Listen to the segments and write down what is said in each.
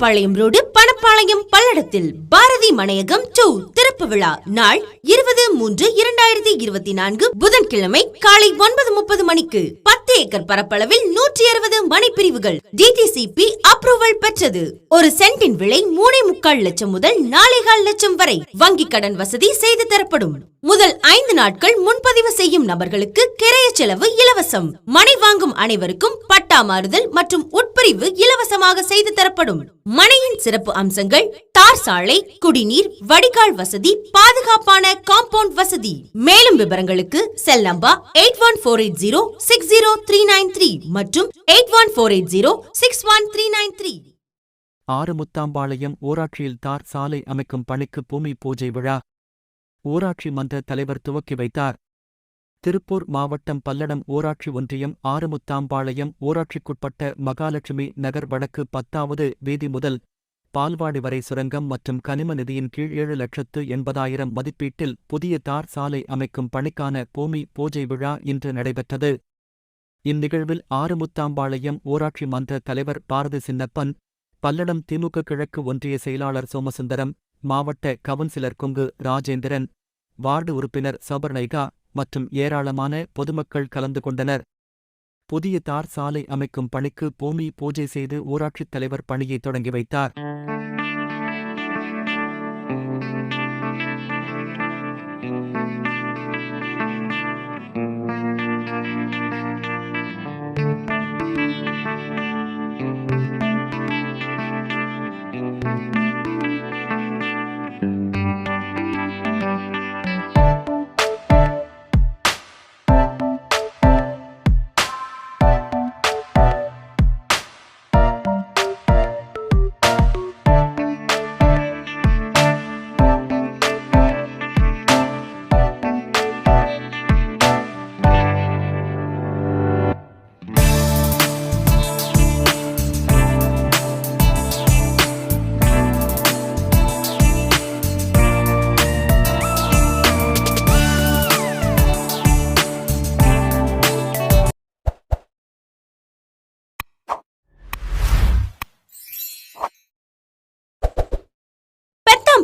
Pethampalayam road Panapalayam பல்லடத்தில் Bharathi மனையகம் two திறப்பு விழா நாள் இருபது மூன்று இரண்டாயிரத்தி இருபத்தி நான்கு புதன்கிழமை காலை ஒன்பது முப்பது மணிக்கு. பத்து ஏக்கர் பரப்பளவில் நூற்றி அறுபது மனைப்பிரிவுகள் டிடிசிபி அப்ரூவல் பெற்றது. ஒரு சென்டின் விலை மூணே முக்கால் லட்சம் முதல் நாலேகால் லட்சம் வரை வங்கி கடன் வசதி செய்து தரப்படும். முதல் ஐந்து நாட்கள் முன்பதிவு செய்யும் நபர்களுக்கு கிரைய செலவு இலவசம். மனை வாங்கும் அனைவருக்கும் பட்டா மாறுதல் மற்றும் உட்பிரிவு இலவசமாக செய்து தரப்படும். மனையின் சிறப்பு அம்சங்கள் தார் சாலை குடிநீர் வடிகால் வசதி பாதுகாப்பான காம்பவுண்ட் வசதி. மேலும் விவரங்களுக்கு cell number eight one four eight zero six zero three nine three மற்றும் eight one four eight zero six one three nine three. Arumuthampalayam ஊராட்சியில் தார் சாலை அமைக்கும் பணிக்கு பூமி பூஜை விழா. ஊராட்சி மன்ற தலைவர் துவக்கி வைத்தார். திருப்பூர் மாவட்டம் பல்லடம் ஊராட்சி ஒன்றியம் ஆறுமுத்தாம்பாளையம் ஊராட்சிக்குட்பட்ட மகாலட்சுமி நகர் வடக்கு பத்தாவது வீதி முதல் பால்வாடி வரை சுரங்கம் மற்றும் கனிம நிதியின் கீழ் ஏழு லட்சத்து எண்பதாயிரம் மதிப்பீட்டில் புதிய தார் சாலை அமைக்கும் பணிக்கான பூமி பூஜை விழா இன்று நடைபெற்றது. இந்நிகழ்வில் ஆறுமுத்தாம்பாளையம் ஊராட்சி மன்ற தலைவர் பாரதி சின்னப்பன் பல்லடம் திமுக கிழக்கு ஒன்றிய செயலாளர் சோமசுந்தரம் மாவட்ட கவுன்சிலர் கொங்கு ராஜேந்திரன் வார்டு உறுப்பினர் சபர்ணைகா மற்றும் ஏராளமான பொதுமக்கள் கலந்து கொண்டனர். புதிய தார் சாலை அமைக்கும் பணிக்கு பூமி பூஜை செய்து ஊராட்சித் தலைவர் பணியை தொடங்கி வைத்தார்.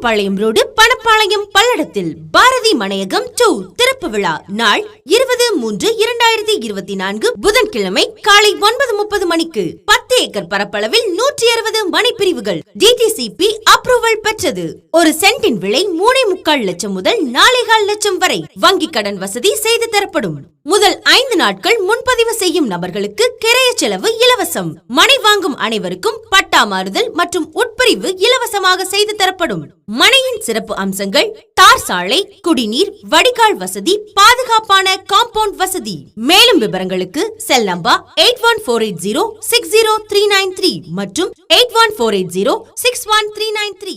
பெத்தாம்பாளையம் ரோடு பணப்பாளையம் பல்லடத்தில் பாரதி மனையகம் டூ திறப்பு விழா நாள் இருபது மூன்று இரண்டாயிரத்தி இருபத்தி நான்கு புதன்கிழமை காலை ஒன்பது முப்பது மணிக்கு பத்து ஏக்கர் பரப்பளவில் நூற்றி அறுபது மனைப்பிரிவுகள் டிடிசிபி அப்ரூவல் பெற்றது. ஒரு சென்டின் விலை மூணே முக்கால் லட்சம் முதல் நாலேகால் லட்சம் வரை வங்கி கடன் வசதி செய்து தரப்படும். முதல் ஐந்து நாட்கள் முன்பதிவு செய்யும் நபர்களுக்கு கிரைய செலவு இலவசம். மனை வாங்கும் அனைவருக்கும் பட்ட மாறுதல் மற்றும் உட்பிரிவு இலவசமாக செய்து தரப்படும். மனையின் சிறப்பு அம்சங்கள் தார் சாலை குடிநீர் வடிகால் வசதி பாதுகாப்பான காம்பவுண்ட் வசதி. மேலும் விவரங்களுக்கு cell number eight one four eight zero six zero three nine three மற்றும் eight one four eight zero six one three nine three.